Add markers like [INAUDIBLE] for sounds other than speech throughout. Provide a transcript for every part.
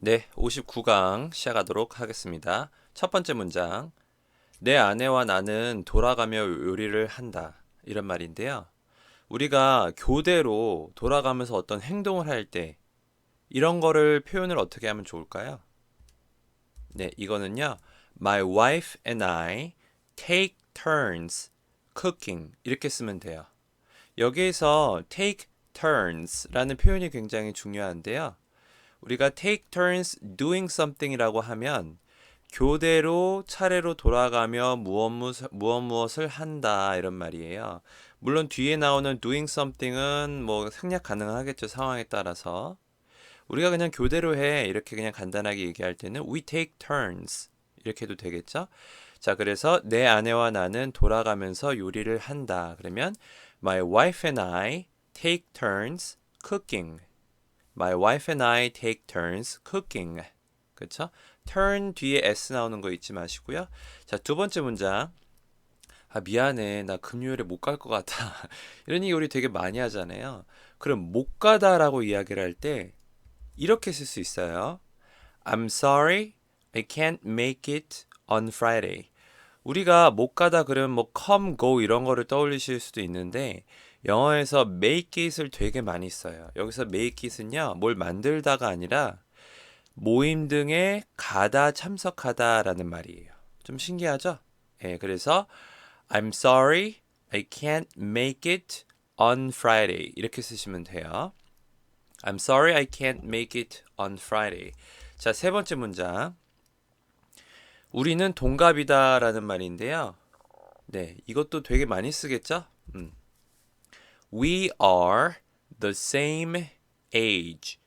네, 59강 시작하도록 하겠습니다. 첫 번째 문장. 내 아내와 나는 돌아가며 요리를 한다. 이런 말인데요. 우리가 교대로 돌아가면서 어떤 행동을 할 때 이런 거를 표현을 어떻게 하면 좋을까요? 네, 이거는요. My wife and I take turns cooking 이렇게 쓰면 돼요. 여기에서 take turns라는 표현이 굉장히 중요한데요. 우리가 take turns doing something이라고 하면 교대로 차례로 돌아가며 무엇 무엇, 무엇 무엇을 한다 이런 말이에요. 물론 뒤에 나오는 doing something은 뭐 생략 가능하겠죠 상황에 따라서 우리가 그냥 교대로 해 이렇게 그냥 간단하게 얘기할 때는 we take turns 이렇게 해도 되겠죠? 자 그래서 내 아내와 나는 돌아가면서 요리를 한다 그러면 my wife and I take turns cooking My wife and I take turns cooking. 그쵸? turn 뒤에 s 나오는 거 잊지 마시고요. 자, 두 번째 문장. 아, 미안해. 나 금요일에 못 갈 것 같아. [LAUGHS] 이런 얘기 우리 되게 많이 하잖아요. 그럼 못 가다라고 이야기를 할 때 이렇게 쓸 수 있어요. I'm sorry. I can't make it on Friday. 우리가 못 가다 그러면 뭐 come, go 이런 거를 떠올리실 수도 있는데 영어에서 make it을 되게 많이 써요. 여기서 make it은요, 뭘 만들다가 아니라 모임 등에 가다 참석하다라는 말이에요. 좀 신기하죠? 예, 그래서 I'm sorry, I can't make it on Friday 이렇게 쓰시면 돼요. I'm sorry, I can't make it on Friday. 자, 세 번째 문장. 우리는 동갑이다라는 말인데요. 네, 이것도 되게 많이 쓰겠죠? 음. We are the same age.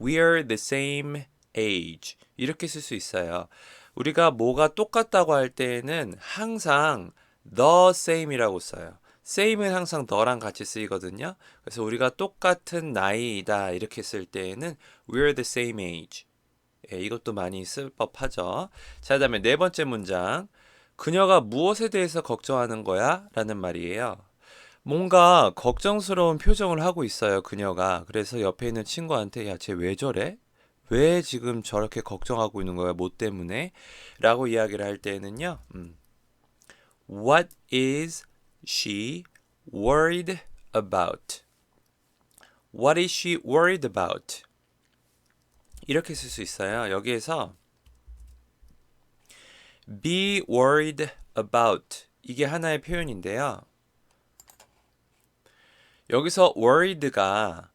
We're the same age. 이렇게 쓸 수 있어요. 우리가 뭐가 똑같다고 할 때에는 항상 the same이라고 써요. same은 항상 the랑 같이 쓰이거든요. 그래서 우리가 똑같은 나이이다 이렇게 쓸 때에는 we're the same age. 예, 이것도 많이 쓸 법하죠. 자, 그다음에 네 번째 문장. 그녀가 무엇에 대해서 걱정하는 거야? 라는 말이에요. 뭔가 걱정스러운 표정을 하고 있어요, 그녀가. 그래서 옆에 있는 친구한테, 야, 쟤 왜 저래? 왜 지금 저렇게 걱정하고 있는 거야, 뭐 때문에? 라고 이야기를 할 때는요, 음, What is she worried about? What is she worried about? 이렇게 쓸 수 있어요. 여기에서 be worried about 이게 하나의 표현인데요. 여기서 worried가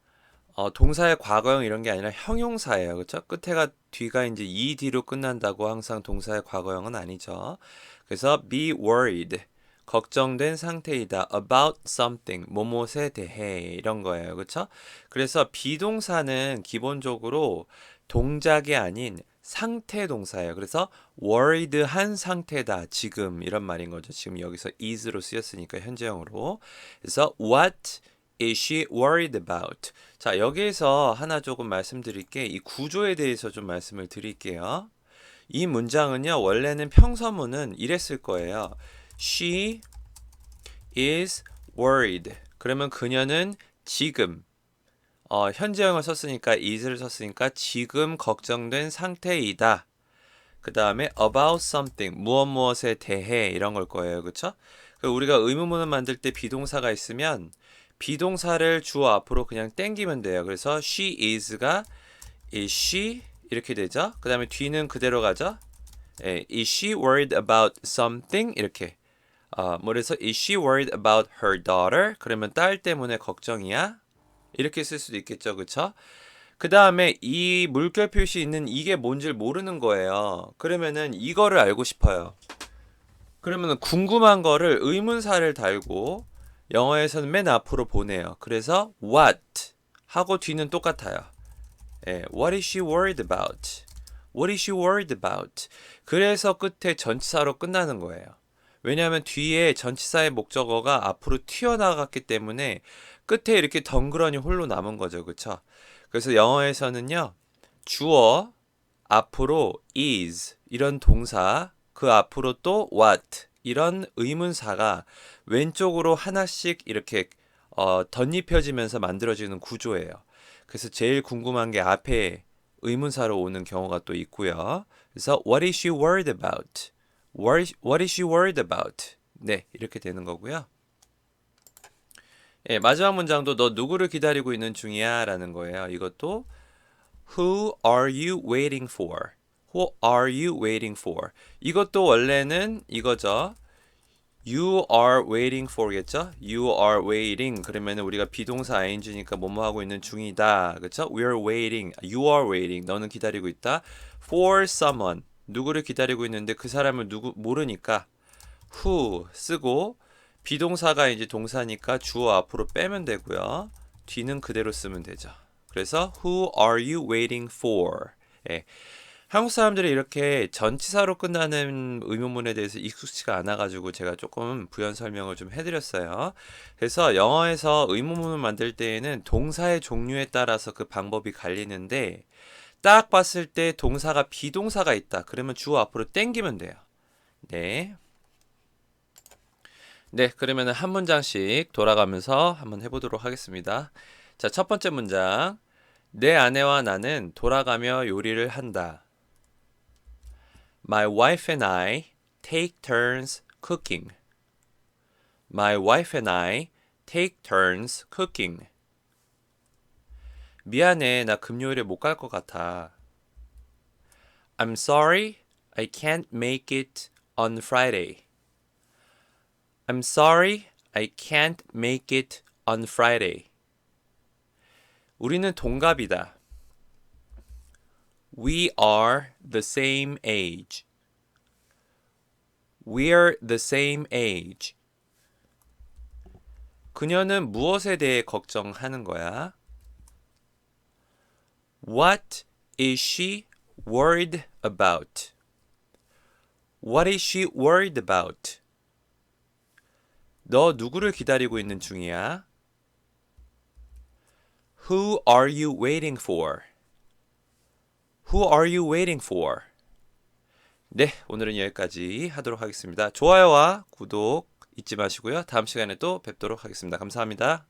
어, 동사의 과거형 이런 게 아니라 형용사예요. 그렇죠? 끝에가 뒤가 이제 ed로 끝난다고 항상 동사의 과거형은 아니죠. 그래서 be worried 걱정된 상태이다 about something 뭐뭇에 대해 이런 거예요. 그렇죠? 그래서 비동사는 기본적으로 동작이 아닌 상태 동사예요. 그래서 worried한 상태다. 지금 이런 말인 거죠. 지금 여기서 is로 쓰였으니까 현재형으로. 그래서 what is she worried about? 자, 여기에서 하나 조금 말씀드릴게. 이 구조에 대해서 좀 말씀을 드릴게요. 이 문장은요. 원래는 평서문은 이랬을 거예요. She is worried. 그러면 그녀는 지금 어, 현재형을 썼으니까 is를 썼으니까 지금 걱정된 상태이다. 그 다음에 about something 무엇 무엇에 대해 이런 걸 거예요, 그렇죠? 우리가 의문문을 만들 때 비동사가 있으면 비동사를 주어 앞으로 그냥 땡기면 돼요. 그래서 she is가 is she 이렇게 되죠. 그 다음에 뒤는 그대로 가죠. 예, is she worried about something 이렇게. 어, 뭐 그래서 is she worried about her daughter? 그러면 딸 때문에 걱정이야. 이렇게 쓸 수도 있겠죠. 그쵸? 그 다음에 이 물결 표시 있는 이게 뭔지를 모르는 거예요. 그러면은 이거를 알고 싶어요. 그러면은 궁금한 거를 의문사를 달고 영어에서는 맨 앞으로 보내요. 그래서 what 하고 뒤는 똑같아요. 예, what is she worried about? What is she worried about? 그래서 끝에 전치사로 끝나는 거예요. 왜냐하면 뒤에 전치사의 목적어가 앞으로 튀어나갔기 때문에 끝에 이렇게 덩그러니 홀로 남은 거죠. 그쵸? 그래서 영어에서는요. 주어 앞으로 is 이런 동사 그 앞으로 또 what 이런 의문사가 왼쪽으로 하나씩 이렇게 어, 덧입혀지면서 만들어지는 구조예요. 그래서 제일 궁금한 게 앞에 의문사로 오는 경우가 또 있고요. 그래서 what is she worried about? What what is she worried about? 네, 이렇게 되는 거고요. 예, 마지막 문장도 너 누구를 기다리고 있는 중이야 라는 거예요. 이것도 Who are you waiting for? Who are you waiting for? 이것도 원래는 이거죠. You are waiting for겠죠? You are waiting. 그러면 우리가 비동사 ing니까 뭐뭐 하고 있는 중이다. 그렇죠? We are waiting. You are waiting. 너는 기다리고 있다. For someone. 누구를 기다리고 있는데 그 사람을 누구 모르니까 who 쓰고 비동사가 이제 동사니까 주어 앞으로 빼면 되고요. 뒤는 그대로 쓰면 되죠. 그래서 who are you waiting for? 예. 한국 사람들이 이렇게 전치사로 끝나는 의문문에 대해서 익숙치가 않아가지고 제가 조금 부연 설명을 좀 해드렸어요. 그래서 영어에서 의문문을 만들 때에는 동사의 종류에 따라서 그 방법이 갈리는데 딱 봤을 때 동사가 비동사가 있다. 그러면 주어 앞으로 땡기면 돼요. 네. 네, 그러면 한 문장씩 돌아가면서 한번 해보도록 하겠습니다. 자, 첫 번째 문장. 내 아내와 나는 돌아가며 요리를 한다. My wife and I take turns cooking. My wife and I take turns cooking. 미안해, 나 금요일에 못 갈 것 같아. I'm sorry, I can't make it on Friday. I'm sorry, I can't make it on Friday. 우리는 동갑이다. We are the same age. We're the same age. 그녀는 무엇에 대해 걱정하는 거야? What is she worried about? What is she worried about? 너 누구를 기다리고 있는 중이야? Who are you waiting for? Who are you waiting for? 네, 오늘은 여기까지 하도록 하겠습니다. 좋아요와 구독 잊지 마시고요. 다음 시간에 또 뵙도록 하겠습니다. 감사합니다.